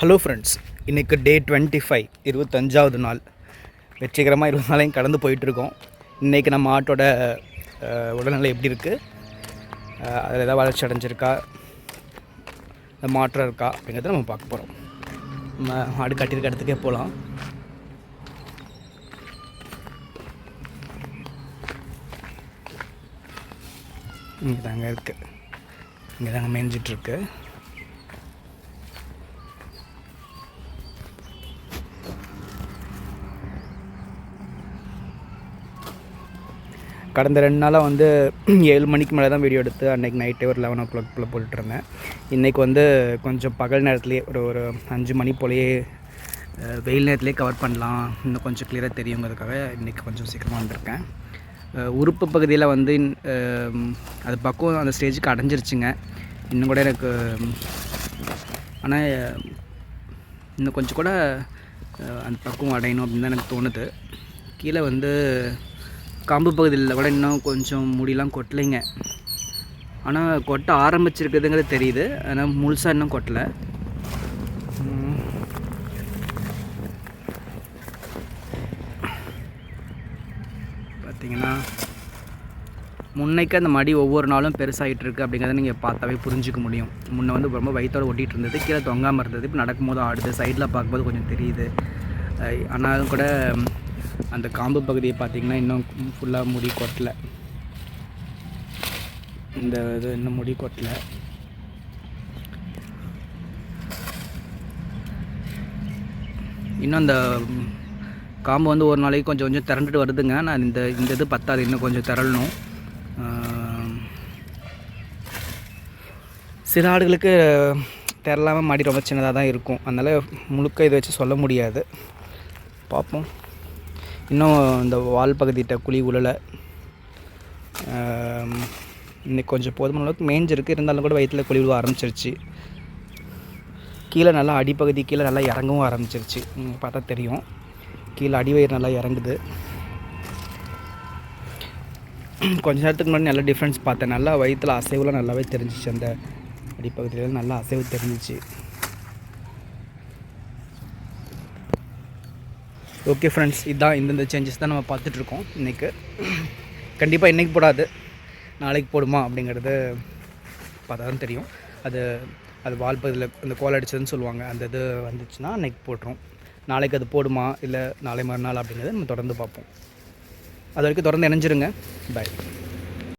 Hello friends இன்றைக்கு day twenty five இருபத்தஞ்சாவது நாள். வெற்றிகரமாக இருபது நாளையும் கடந்து போயிட்டுருக்கோம். இன்றைக்கி நம்ம ஆட்டோட உடல்நிலை எப்படி இருக்குது அதில் ஏதாவது வளர்ச்சி அடைஞ்சிருக்கா? இந்த மாற்றம் இருக்கா? அப்படிங்கிறத நம்ம பார்க்க போகிறோம் நம்ம ஆடு கட்டியிருக்க இடத்துக்கே போகலாம் இங்கே தாங்க இருக்குது இங்கே தாங்க மேய்ஞ்சிட்ருக்கு கடந்த ரெண்டு நாளாக வந்து ஏழு மணிக்கு மேலே தான் வீடியோ எடுத்து அன்றைக்கி நைட்டே ஒரு லெவன் ஓ கிளாக் போல் போட்டுருந்தேன் இன்றைக்கி வந்து கொஞ்சம் பகல் நேரத்துலேயே ஒரு ஒரு அஞ்சு மணி போலேயே வெயில் நேரத்துலேயே கவர் பண்ணலாம். இன்னும் கொஞ்சம் கிளியராக தெரியுங்கிறதுக்காக இன்றைக்கி கொஞ்சம் சீக்கிரமாக வந்திருக்கேன். உறுப்பு பகுதியில் வந்து அது பக்கம் அந்த ஸ்டேஜுக்கு அடைஞ்சிருச்சுங்க. இன்னும் கூட எனக்கு ஆனால் இன்னும் கொஞ்சம் கூட அந்த பக்குவம் அடையணும் அப்படின்னு தான் எனக்கு தோணுது. கீழே வந்து காம்பு பகுதியில் கூட இன்னும் கொஞ்சம் முடியெலாம் கொட்டலைங்க. ஆனால் கொட்ட ஆரம்பிச்சிருக்குதுங்கிறது தெரியுது. ஆனால் முழுசாக இன்னும் கொட்டலை. பார்த்திங்கன்னா பார்த்தீங்கன்னா முன்னைக்கு அந்த மடி ஒவ்வொரு நாளும் பெருசாகிட்டு இருக்குது அப்படிங்கிறத நீங்கள் பார்த்தாவே புரிஞ்சுக்க முடியும். முன்னே வந்து ரொம்ப வயிற்றோட ஒட்டிகிட்டு இருந்தது கீழே தொங்காமல் இருந்தது இப்போ நடக்கும்போது ஆடுது சைடில் பார்க்கும்போது கொஞ்சம் தெரியுது. ஆனாலும் கூட அந்த காம்பு பகுதியை பார்த்தீங்கன்னா இன்னும் ஃபுல்லாக முடி கொட்டலை. இந்த இது இன்னும் முடி கொட்டலை. இன்னும் அந்த காம்பு வந்து ஒரு நாளைக்கு கொஞ்சம் கொஞ்சம் திரண்டுட்டு வருதுங்க. நான் இந்த இந்த இது பத்தாது இன்னும் கொஞ்சம் திரளணும். சில ஆடுகளுக்கு திரளாமல் மாடி ரொம்ப சின்னதாக தான் இருக்கும். அதனால் முழுக்க இதை வச்சு சொல்ல முடியாது. பார்ப்போம். இன்னும் இந்த வால் பகுதியிட்ட குழி உழலை இன்னைக்கு கொஞ்சம் போதுமான அளவுக்கு மேஞ்சிருக்கு. இருந்தாலும் கூட வயிற்றில் குழி விழுவ ஆரம்பிச்சிருச்சு. கீழே நல்லா அடிப்பகுதி கீழே நல்லா இறங்கவும் ஆரம்பிச்சிருச்சு. பார்த்தா தெரியும். கீழே அடிவயிறு நல்லா இறங்குது. கொஞ்ச நேரத்துக்கு முன்னாடி நல்ல டிஃப்ரென்ஸ் பார்த்தேன். நல்லா வயிற்றில் அசைவுலாம் நல்லாவே தெரிஞ்சிச்சு. அந்த அடிப்பகுதியில் நல்லா அசைவு தெரிஞ்சிச்சு. ஓகே ஃப்ரெண்ட்ஸ் இதுதான் இந்தந்த சேஞ்சஸ் தான் நம்ம பார்த்துட்ருக்கோம் இன்றைக்கு கண்டிப்பாக இன்றைக்கி போடாது. நாளைக்கு போடுமா அப்படிங்கிறது பார்த்தா தான் தெரியும். அது அது வால்பதில் அந்த கோல் அடிச்சதுன்னு சொல்லுவாங்க. அந்த இது வந்துச்சுன்னா அன்றைக்கி போட்டுரும். நாளைக்கு அது போடுமா இல்லை நாளை மறுநாள் அப்படிங்கிறத நம்ம தொடர்ந்து பார்ப்போம். அது வரைக்கும் தொடர்ந்து இணைஞ்சிருங்க. பாய்